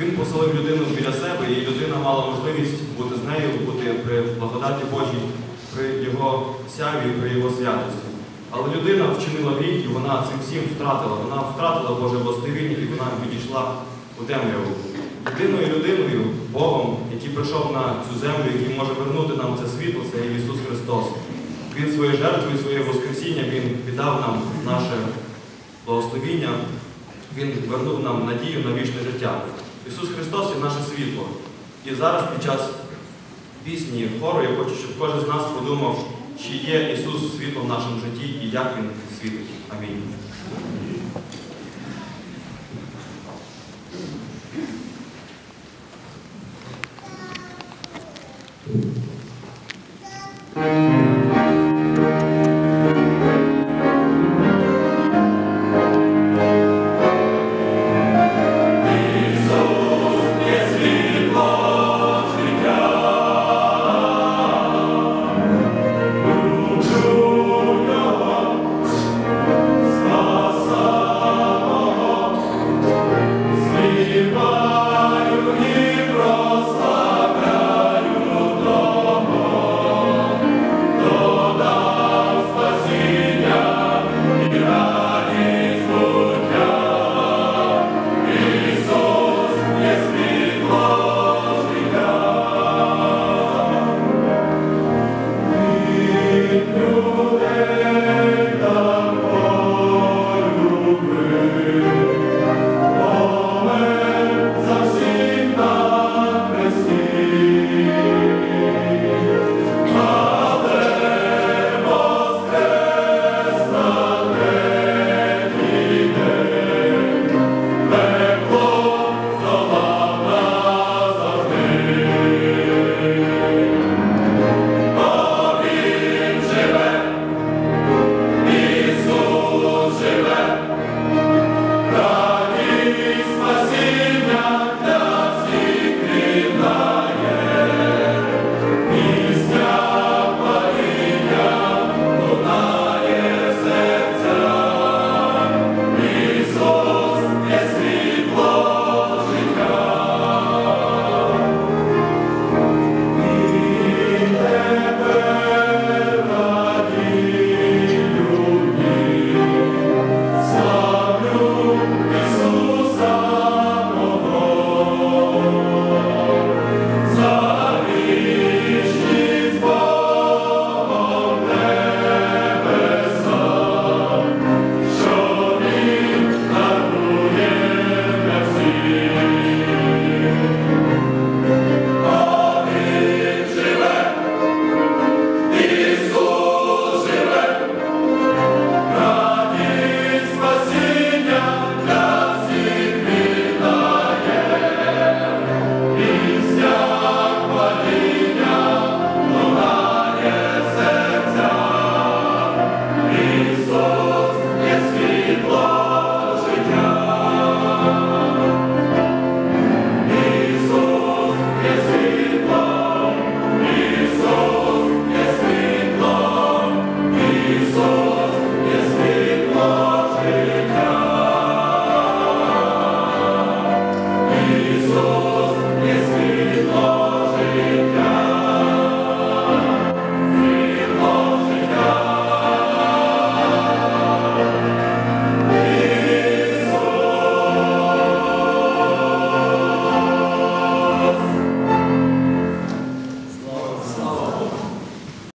Він поселив людину біля себе, і людина мала можливість бути з нею, бути при благодаті Божій, при Його сяві, при Його святості. Але людина вчинила гріх, і вона цим всім втратила. Вона втратила Боже благословіння, і вона відійшла у темряву. Єдиною людиною, Богом, який прийшов на цю землю, який може вернути нам це світло, це Ісус Христос. Він своєю жертвою, своє Воскресіння, Він віддав нам наше благословіння, він вернув нам надію на вічне життя. Ісус Христос є наше світло. І зараз під час пісні хору я хочу, щоб кожен з нас подумав, чи є Ісус світлом в нашому житті і як Він світить. Амінь.